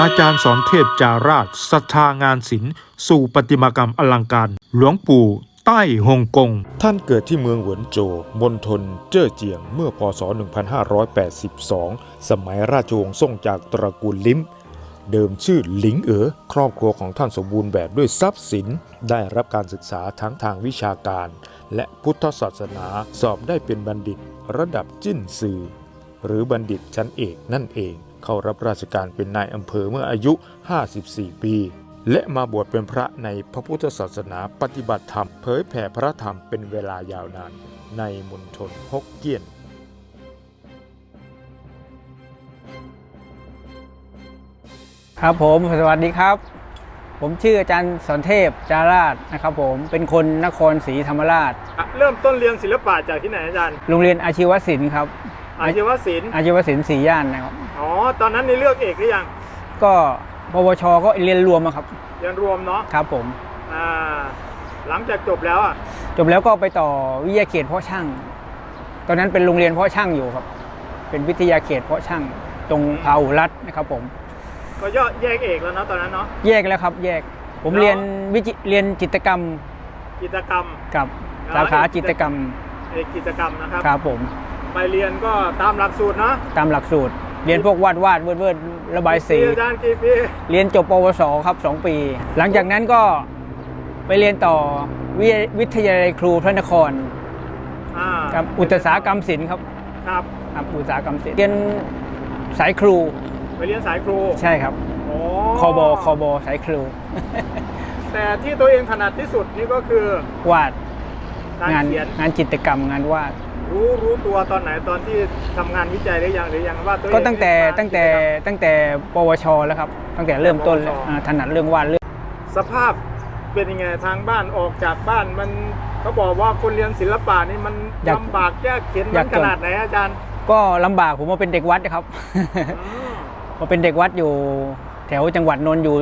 อาจารย์สอนเทพจาราชศรัทธางานศิลป์สู่ประติมากรรมอลังการ หลวงปู่ใต้ฮ่องกง ท่านเกิดที่เมืองเหวินโจวมณฑลเจ้อเจียง เมื่อพศ 1582 สมัยราชวงศ์ซ่งจากตระกูลลิมเดิมชื่อหลิงเอ๋อ ครอบครัวของท่านสมบูรณ์แบบด้วยทรัพย์สิน ได้รับการศึกษาทั้งทางวิชาการ และพุทธศาสนา สอบได้เป็นบัณฑิต ระดับจิ้นซือหรือบัณฑิตชั้นเอกนั่นเอง เข้ารับราชการเป็นนายอำเภอเมื่ออายุ 54 ปี และมาบวชเป็นพระในพระพุทธศาสนาปฏิบัติธรรม เผยแผ่พระธรรมเป็นเวลายาวนาน ในมณฑลฮกเกี้ยนครับผมสวัสดีครับ ผมชื่ออาจารย์สอนเทพจาราชนะครับผมเป็นคนนครศรีธรรมราช เริ่มต้นเรียนศิลปะจากที่ไหนอาจารย์ โรงเรียนอาชีวศิลป์ครับ อาชีวศิลป์อาชีวศิลป์สี่ย่านนะครับ อ๋อ ตอนนั้นนี่เลือกเอกหรือยัง ก็ปวชก็เรียนรวมอะครับเรียนรวมเนาะ ครับผม อ่า หลังจากจบแล้วอะ จบแล้วก็ไปต่อวิทยาเขตเพาะช่าง ตอนนั้นเป็นโรงเรียนเพาะช่างอยู่ครับ เป็นวิทยาเขตเพาะช่างตรงพาหุรัตน์นะครับผม ก็ย่อแยกเอกแล้วเนาะตอนนั้นเนาะ แยกแล้วครับ แยก ผมแล้วเรียนวิจิเรียนจิตรกรรมกิจกรรม กับแล้วสาขาจิตรกรรมเอกกิจกรรมนะครับ ครับผม ไปเรียนก็ตามหลักสูตรเนาะตามหลักสูตร เรียนพวกวาดวาดเวิร์ดเวิร์ดระบายสีกี่ปีอาจารย์กี่ปีเรียนจบปวสครับสองปี หลังจากนั้นก็ไปเรียนต่อวิวิทยาลัยครูพระนครอ่าครับอุตสาหกรรมศิลป์ครับครับ ครับอุตสาหกรรมศิลป์เรียนสายครูไปเรียนสายครูใช่ครับโอ้คอบอคอบอสายครู แต่ที่ตัวเองถนัดที่สุดนี่ก็คือวาดการงานเขียนงานจิตรกรรมงานวาด รู้รู้ตัวตอนไหนตอนที่ทำงานวิจัยหรือยังหรือยังว่าตัวเองก็ตั้งแต่เนี่ยตั้งแต่กิจกรรมตั้งแต่ปวช แล้วครับ ตั้งแต่เริ่มต้นเลยปวชอ่าถนัดเรื่องวาดเรื่องสภาพเป็นยังไงทางบ้านออกจากบ้านมันเขาบอกว่าคนเรียนศิลปะนี่มันลำบากยากเข็นมันขนาดไหนอาจารย์ก็ลำบากผมมาเป็นเด็กวัดนะครับ อืมมาเป็นเด็กวัดอยู่ แถวจังหวัดนนท์อยู่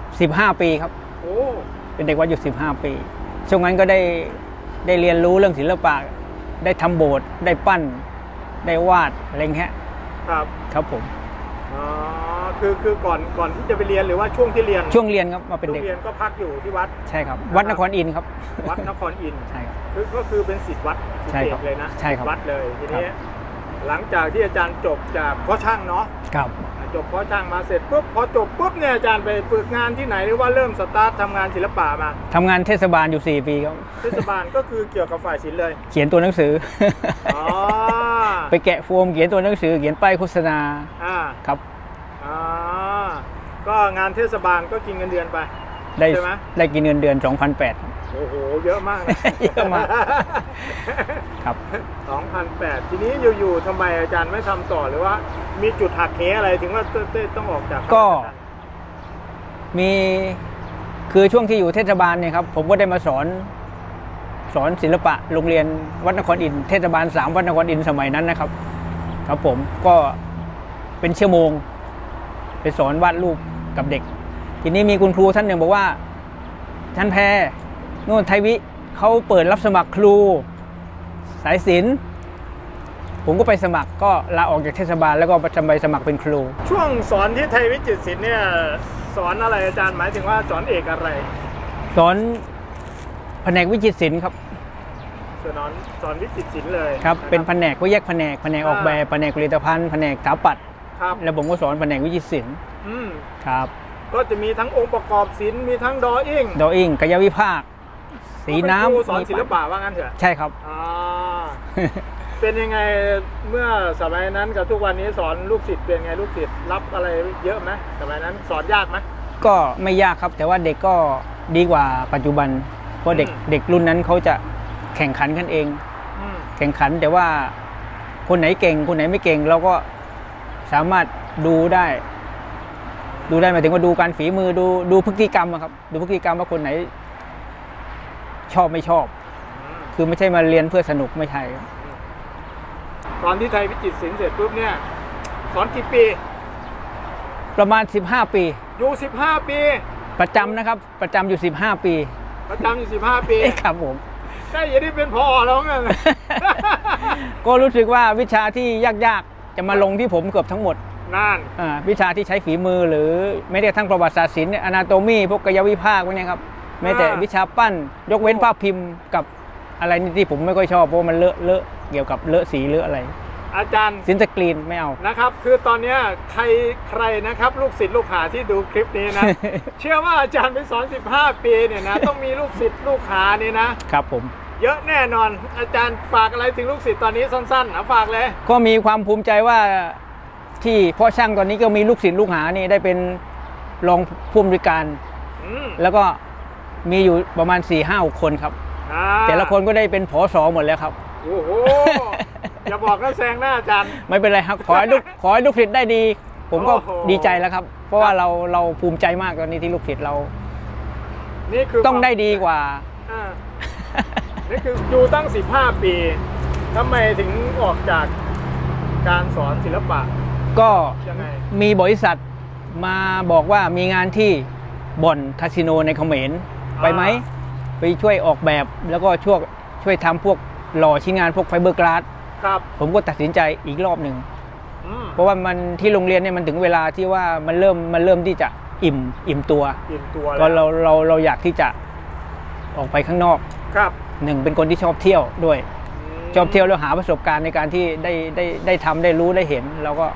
15 ปีครับ โอ้เป็นเด็กวัดอยู่ 15 ปี ช่วงนั้นก็ได้ได้เรียนรู้เรื่องศิลปะ ได้ทำโบสถ์ได้ปั้น ได้วาดอะไรเงี้ยครับครับผม อ๋อคือคือก่อนก่อนที่จะไปเรียนหรือว่าช่วงที่เรียนช่วงเรียนครับมาเป็นช่วเด็งกเรียนก็พักอยู่ที่วัด ใช่ครับ วัดนครอินทร์ครับ วัดนครอินทร์ ใช่ครับ คือก็คือเป็นศิษย์วัดศิษย์ใช่เอครับกเลยนะใช่ครับวัดเลยทีนี้ครับ หลังจากที่อาจารย์จบจากพ่อช่างเนาะครับ จบเพาะช่างมาเสร็จปุ๊บพอจบปุ๊บเนี่ยอาจารย์ไปฝึกงานที่ไหนหรือว่าเริ่มสตาร์ททำงานศิลปะมาทำงานเทศบาลอยู่ 4 ปีครับ เทศบาลก็คือเกี่ยวกับฝ่ายศิลป์เลยเขียนตัวหนังสืออ๋อไปแกะโฟมเขียนตัวหนังสือ เขียนป้ายโฆษณาอ่าครับอ่าก็งานเทศบาลก็กินเงินเดือนไปได้ใช่ไหมได้กินเงินเดือน2,800 โอ้โห เยอะมากนะเยอะมากครับ 2,008 ทีนี้อยู่ๆทำไมอาจารย์ไม่ทำต่อหรือว่า มีจุดหักเหอะไรถึงว่าเต้เต้ต้องออกจากก็ มีคือช่วงที่อยู่เทศบาลเนี่ยครับ ผมก็ได้มาสอนสอนศิลปะโรงเรียนวัดนครอินทร์เทศบาลสามวัดนครอินทร์สมัยนั้นนะครับ ครับผมก็เป็นชั่วโมง ไปสอนวาดรูปกับเด็ก ทีนี้มีคุณครูท่านหนึ่งบอกว่าท่านแพร นู่นไทยวิเขาเปิดรับสมัครครูสายศิลป์ผมก็ไปสมัครก็ลาออกจากเทศบาลแล้วก็ไปไปสมัครเป็นครู ช่วงสอนที่ไทยวิจิตรศิลป์เนี่ยสอนอะไรอาจารย์หมายถึงว่าสอนเอกอะไร สอนแผนกวิจิตรศิลป์ครับสอนสอนวิจิตรศิลป์เลยครับะเป็นแผนกก็แยกแผนกแผนกออกแบบแผนกผลิตภัณฑ์แผนกสถาปัตย์ครับแล้วผมก็สอนแผนกวิจิตรศิลป์อืมครับ ก็จะมีทั้งองค์ประกอบศิลป์มีทั้งดออิ่งดออิ่งกายวิภาค สีน้ก็เป็ครูสอนำศิลปะว่างั้นเถอะใช่ครับอ่าเป็นยังไงเมื่อสมัยนั้นกับทุกวันนี้สอนลูกศิษย์เป็นไงลูกศิษย์รับอะไรเยอะไหมสมัยนั้นสอนยากไหมก็ไม่ยากครับ แต่ว่าเด็กก็ดีกว่าปัจจุบัน เพราะเด็กอืมเด็กรุ่นนั้นเขาจะแข่งขันกันเองอืมแข่งขันแต่ว่าคนไหนเก่งคนไหนไม่เก่งเราก็สามารถดูได้ ดูได้หมายถึงว่าดูการฝีมือดูดูพฤติกรรมอะครับ ดูพฤติกรรมว่าคนไหน ชอบไม่ชอบอืมคือไม่ใช่มาเรียนเพื่อสนุกไม่ใช่ครับสอนที่ไทยวิจิตรศิลป์เสร็จปุ๊บเนี่ยสอนกี่ปี ประมาณ 15 ปี อยู่สิบห้าปี ประจำนะครับ ประจำอยู่ 15 ปี ประจำอยู่สิบห้าปีเอ๊ะครับผม ใช่ยังได้เป็นพอแล้วไง ก็รู้สึกว่าวิชาที่ยากๆ จะมาลงที่ผมเกือบทั้งหมดน่านอ่าวิชาที่ใช้ฝีมือหรือแม้แต่ทั้งประวัติศาสตร์ศิลป์อนาโตมีพวกกายวิภาคพวกเนี้ยครับ แม้แต่อ่าวิชาปั้น ยกเว้นภาพพิมพ์กับอะไรนี่ที่ผมไม่ค่อยชอบเพราะว่ามันเลอะเลอะเกี่ยวกับเลอะสีเลอะอะไร อาจารย์สินสกรีนไม่เอานะครับ คือตอนเนี้ยใครใครนะครับ ลูกศิษย์ลูกหาที่ดูคลิปนี้นะ เชื่อว่าอาจารย์ไปสอน 15 ปีเนี่ยนะต้องมีลูกศิษย์ลูกหานี่นะครับผมเยอะแน่นอนอาจารย์ฝากอะไรถึงลูกศิษย์ตอนนี้สั้นๆนะฝากเลย ก็มีความภูมิใจว่าที่พ่อช่างตอนนี้ก็มีลูกศิษย์ลูกหานี่ได้เป็นรองผู้อำนวยการอืมแล้วก็ มีอยู่ประมาณ4ี่ห้าคนครับ อ่าแต่ละคนก็ได้เป็นผอสอหมดแล้วครับ โอ้โห อย่าบอกนะแซงหน้าอาจารย์ ไม่เป็นไรครับ ขอให้ลูกขอให้ลูกศิษย์ได้ดี ผมก็โอ้โห ดีใจแล้วครับ เพราะว่าเราเราภูมิใจมากตอนนี้ที่ลูกศิษย์เรานี่คือต้องได้ดีกว่า อ่านี่คืออยู่ตั้ง 15 ปีทำไมถึงออกจากการสอนศิลปะ ก็ยังไง มีบริษัทมาบอกว่ามีงานที่บ่อนคาสิโนในเขมร ไปไหม ไปช่วยออกแบบแล้วก็ช่วยช่วยทำพวกหล่อชิ้นงานพวกไฟเบอร์กลาสครับ ผมก็ตัดสินใจอีกรอบหนึ่งอืมเพราะว่ามันที่โรงเรียนเนี่ยมันถึงเวลาที่ว่ามันเริ่มมันเริ่มที่จะอิ่มอิ่มตัวอิ่มตัวก็แล้วเราเราเราอยากที่จะออกไปข้างนอกครับหนึ่งเป็นคนที่ชอบเที่ยวด้วยมชอบเที่ยวแล้วหาประสบการณ์ในการที่ได้ได้ได้ทำได้รู้ได้เห็นเราก็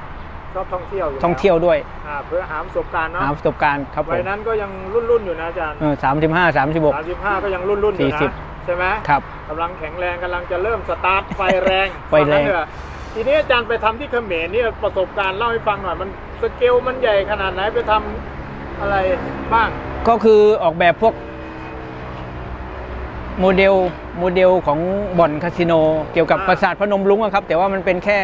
ชอบท่องเที่ยวอยู่ท่องเที่ยวด้วยอ่าเพื่อหาประสบการณ์เนาะหาประสบการณ์ครับผวัยมนั้นก็ยังรุ่นๆอยู่นะอาจารย์สามสิบห้าสามสิบหกสามสิบห้าก็ยังรุ่นๆอยู่สี่สิบนะใช่ไหมครับกำลังแข็งแรงกำลังจะเริ่มสตาร์ทไฟแรงไฟแรงว่างั้นเถอะทีนี้อาจารย์ไปทำที่เขมรนี่ประสบการณ์เล่าให้ฟังหน่อยมันสเกลมันใหญ่ขนาดไหนไปทำอะไรบ้าง ก็คือออกแบบพวกโมเดลโมเดลของบ่อนคาสิโน เกี่ยวกับอ่าปราสาทพนมรุ้งอะครับ แต่ว่ามันเป็นแค่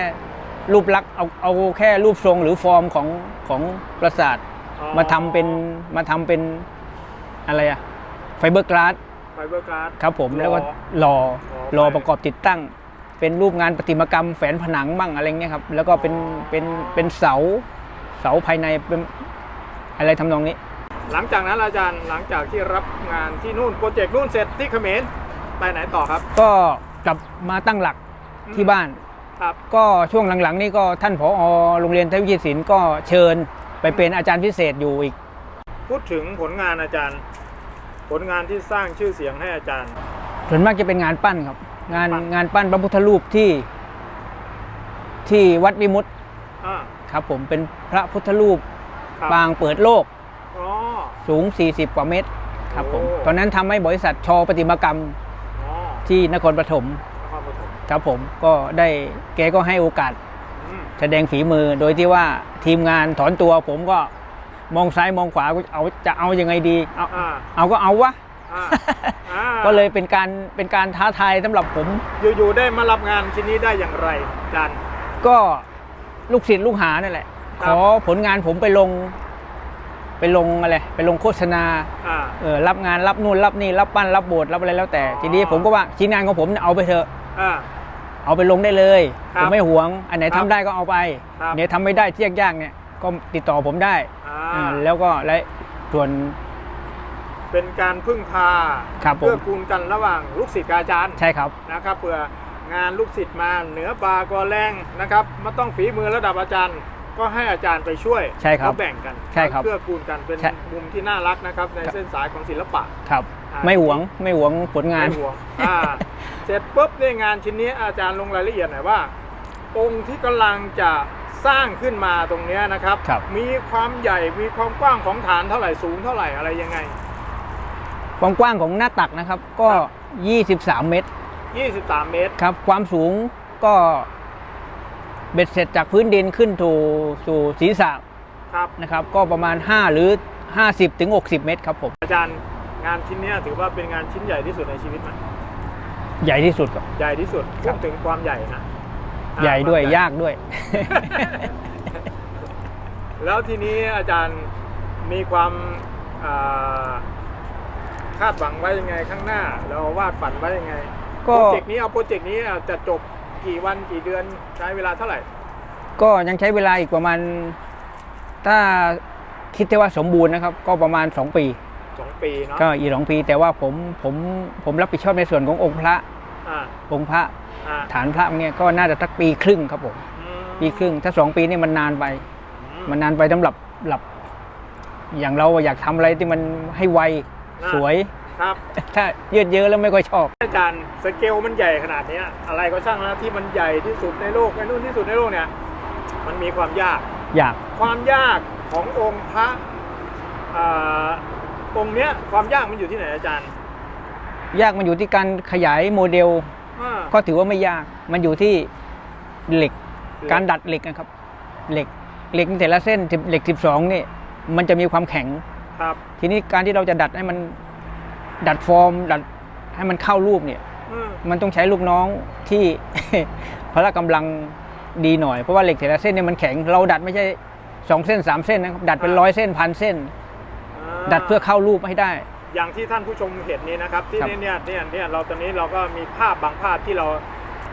รูปลักษณ์เอาเอาแค่รูปทรงหรือฟอร์มของของปราสาทอ๋อมาทำเป็นมาทำเป็นอะไรอะไฟเบอร์กลาสไฟเบอร์การ์ด ครับผมหล่อแล้วก็หล่ออ๋อหล่อไป ประกอบติดตั้ง เป็นรูปงานประติมากรรมแฝนผนังบ้างอะไรเงี้ยครับแล้วก็เป็นอ๋อเป็นเป็นเสาเสาภายในเป็นอะไรทำนองนี้ หลังจากนั้นอาจารย์หลังจากที่รับงานที่นู่นโปรเจกต์นู่นเสร็จที่เขมรไปไหนต่อครับ ก็กลับมาตั้งหลักที่บ้าน ครับก็ช่วงหลังๆ นี่ก็ท่านผอโรงเรียนเทคโนโลยีศิลป์ก็เชิญไปเป็นอาจารย์พิเศษอยู่อีก พูดถึงผลงานอาจารย์ ผลงานที่สร้างชื่อเสียงให้อาจารย์ ส่วนมากจะเป็นงานปั้นครับ งานปั้น งานปั้นพระพุทธรูปที่ ที่วัดวิมุตติอ่าครับ ผมเป็นพระพุทธรูปครับปางเปิดโลกอ๋อ สูง 40 กว่าเมตร ครับผมโอ้ ตอนนั้นทำให้บริษัทชอประติมากรรมอ๋อที่นครปฐมน ครปฐมครับผมก็ได้แกก็ให้โอกาสอืมแสดงฝีมือโดยที่ว่าทีมงานถอนตัวผมก็มองซ้ายมองขวาเอาจะเอายังไงดีเอาอ่าเอาก็เอาวะอ่าอ่าก็เลยเป็นการเป็นการท้าทายสำหรับผม อยู่ๆได้มารับงานชิ้นนี้ได้อย่างไรอาจารย์ก็ลูกศิษย์ลูกหานั่นแหละคขรับอผลงานผมไปลง ไปลงอะไรไปลงโฆษณาอ่าเออรับงานรับนู่นรับนี่รับปั้นรับโบสถ์รับอะไรแล้วแต่อ๋อทีนี้ผมก็ว่าชิ้นงานของผมเนี่ยเอาไปเถอะอ่า เอาไปลงได้เลยครับผมไม่หวง อันไหนครัทำบได้ก็เอาไปครับ เนี่ยทำไม่ได้ที่ยากๆเนี่ยก็ติดต่อผมได้อ่าอ่าแล้วก็และส่วน เป็นการพึ่งพาครับผม เพื่อกูลกันระหว่างลูกศิษย์กับอาจารย์ใช่ครับ นะครับเผื่องานลูกศิษย์มาเหนือบาก็แรงนะครับมาต้องฝีมือระดับอาจารย์ ก็ให้อาจารย์ไปช่วยใช่ครับก็แบ่งกันใช่ครับเพื่อกูลกันเป็นใช่ มุมที่น่ารักนะครับในครับเส้นสายของศิลปะ ครับ อ่า ไม่หวงไม่หวงผลงาน ไม่ห่วงอ่าเสร็จปุ๊บในยงานชิ้นนี้อาจารย์ลงรายละเอียดหน่อยว่า องค์ที่กำลังจะสร้างขึ้นมาตรงเนี้ยนะครับ ครับ มีความใหญ่มีความกว้างของฐานเท่าไหร่สูงเท่าไหร่อะไรยังไง ความกว้างของหน้าตักนะครับก็ครับ23 เมตร23 เมตร ครับ ความสูงก็ เบ็ดเสร็จจากพื้นดินขึ้นสู่สู่ศีรษะครับนะครับ ก็ประมาณ 5 หรือ 50ถึง60 เมตรครับผมอาจารย์งานชิ้นเนี้ยถือว่าเป็นงานชิ้นใหญ่ที่สุดในชีวิตไหมใหญ่ที่สุดครับ ใหญ่ที่สุดครัพูบดถึงความใหญ่นะอ่าใหญ่ด้วยความยากด้วย แล้วทีนี้อาจารย์มีความอ่าคาดหวังไว้ยังไงข้างหน้า เราวาดฝันไว้ยังไงก็โปรเจกต์นี้เอาโปรเจกต์นี้จะจบ กี่วันกี่เดือนใช้เวลาเท่าไหร่ ก็ยังใช้เวลาอีกประมาณ ถ้าคิดได้ว่าสมบูรณ์นะครับ ก็ประมาณ 2 ปีสองปีเนาะก็อีกสองปี แต่ว่าผมผมผมรับผิดชอบในส่วนขององค์พระอ่าองค์พระอ่าฐานพระเนี่ยก็น่าจะสักปีครึ่งครับผมอืมปีครึ่ง ถ้าสองปีนี่มันนานไปอมันนานไปสำหรับหลับ อย่างเราอยากทำอะไรที่มันให้ไวน่ะ สวย ครับ ถ้ายืดเยอะแล้วไม่ค่อยชอบ อาจารย์สเกลมันใหญ่ขนาดเนี้ยอะไรก็ช่างแล้วที่มันใหญ่ที่สุดในโลกไอ้นู่นที่สุดในโลกเนี่ย มันมีความยาก อยาก ความยากขององค์พระอ่าองค์เนี้ยความยากมันอยู่ที่ไหนอาจารย์ยากมันอยู่ที่การขยายโมเดล อ่าก็ถือว่าไม่ยาก มันอยู่ที่เหล็ก การดัดเหล็กนะครับ เหล็ก เหล็กแต่ละเส้นเหล็ก 12 นี่ มันจะมีความแข็ง ครับ ทีนี้การที่เราจะดัดให้มันดัดฟอร์ม ดัดให้มันเข้ารูปเนี่ย อืมมันต้องใช้ลูกน้องที่ พละกำลังดีหน่อยเพราะว่าเหล็กแต่ละเส้นเนี่ยมันแข็งเราดัดไม่ใช่สองเส้นสามเส้นนะครับดัดเป็นร้อยเส้นพันเส้นาดัดเพื่อเข้ารูปให้ได้ อย่างที่ท่านผู้ชมเห็นนี้นะครับ ที่ครับเนี่ยเนี่ยเนี่ยเราตอนนี้เราก็มีภาพบางภาพที่เรา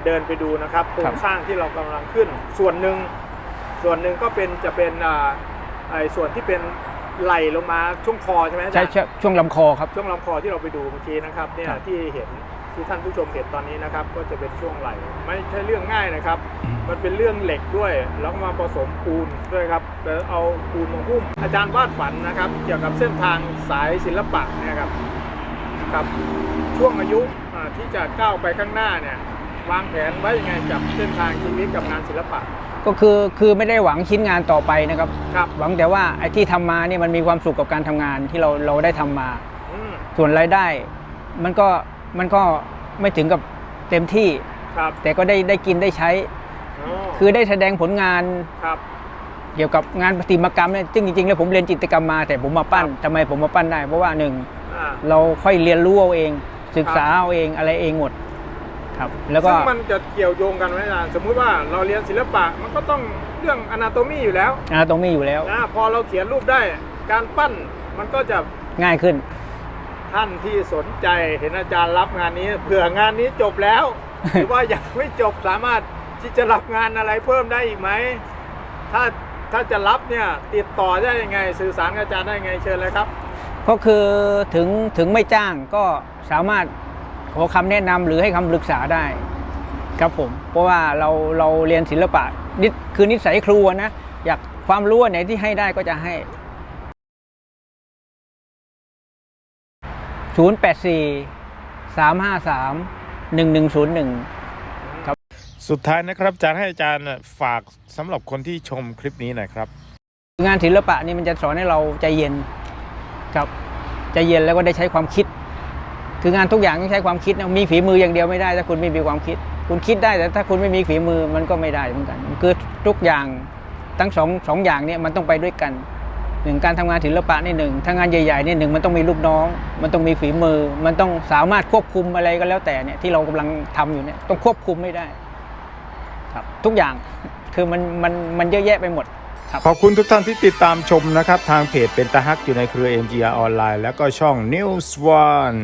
เดินไปดูนะครับโครครังบ สร้างที่เรากำลังขึ้น ส่วนหนึ่งส่วนหนึ่งก็เป็นจะเป็นอ่าไอ้ส่วนที่เป็น ไหลลงมาช่วงคอใช่ไหมอาจาใช้รย์ใช้ช่วงลำคอครับ ช่วงลำคอที่เราไปดูเมื่อกี้นะครับเนี่ยครับที่เห็นที่ท่านผู้ชมเห็นตอนนี้นะครับ ก็จะเป็นช่วงไหลไม่ใช่เรื่องง่ายนะครับมันเป็นเรื่องเหล็กด้วยแล้วก็มาผสมปูนด้วยครับแล้วเอาปูนมาหุ้มอาจารย์วาดฝันนะครับ เกี่ยวกับเส้นทางสายศิลปะเนะครับกับช่วงอายุอ่าที่จะก้าวไปข้างหน้าเนี่ยวางแผนไว้ยังไงกับเส้นทางชีวิตกับงานศิลปะ ก็คือคือไม่ได้หวังชิ้นงานต่อไปนะครับ ครับ หวังแต่ว่าไอ้ที่ทำมาเนี่ยมันมีความสุขกับการทำงานที่เราเราได้ทำมา อืมส่วนรายได้ มันก็มันก็ไม่ถึงกับเต็มที่ ครับแต่ก็ได้ได้กินได้ใช้อ๋อคือได้แสดงผลงานครับ เกี่ยวกับงานประติมากรรมเนี่ยซึ่งจริงๆแล้วผมเรียนจิตรกรรมมาแต่ผมมาปั้นทำไมผมมาปั้นได้ เพราะว่าหนึ่งอ่า เราค่อยเรียนรู้เอาเอง ศึกษาเอาเองอะไรเองหมด ครับ แล้วก็ซึ่งมันจะเกี่ยวโยงกันไหมอาจารย์สมมุติว่าเราเรียนศิลปะมันก็ต้องเรื่องอนาโตมีอยู่แล้วอาตรงนี้อยู่แล้วนะพอเราเขียนรูปได้การปั้นมันก็จะง่ายขึ้น ท่านที่สนใจเห็นอาจารย์รับงานนี้เผื่องานนี้จบแล้ว หรือว่ายังไม่จบสามารถที่จะรับงานอะไรเพิ่มได้อีกไหมถ้าถ้าจะรับเนี่ยติดต่อได้ยังไง สื่อสารกับอาจารย์ได้ยังไงเชิญเลยครับ ก็คือถึงถึงไม่จ้างก็สามารถ ขอคำแนะนำหรือให้คำปรึกษาได้ครับผม เพราะว่าเราเราเรียนศิลปะนิดคือนิสัยครูอะนะ อยากความรู้อันไหนที่ให้ได้ก็จะให้ 084 353 1101สุดท้ายนะครับอาจารย์ให้อาจารย์ฝากสำหรับคนที่ชมคลิปนี้หน่อยครับ งานศิลปะนี่มันจะสอนให้เราใจเย็นครับใจเย็นแล้วก็ได้ใช้ความคิด คืองานทุกอย่างต้องใช้ความคิดนะมีฝีมืออย่างเดียวไม่ได้ ถ้าคุณไม่มีความคิด คุณคิดได้แต่ถ้าคุณไม่มีฝีมือมันก็ไม่ได้เหมือนกัน คือทุกอย่างทั้งสองสองอย่างเนี่ยมันต้องไปด้วยกันหนึ่งการทำงานศิลปะนี่หนึ่งถ้างานใหญ่ๆนี่หนึ่งมันต้องมีลูกน้อง มันต้องมีฝีมือ มันต้องสามารถควบคุมอะไรก็แล้วแต่เนี่ยที่เรากำลังทำอยู่เนี่ยต้องควบคุมไม่ได้ ครับทุกอย่างคือมันมันมันเยอะแยะไปหมดขอบคุณทุกท่านที่ติดตามชมนะครับ ทางเพจเป็นตาฮักอยู่ในเครือ MGR ออนไลน์แล้วก็ช่อง News One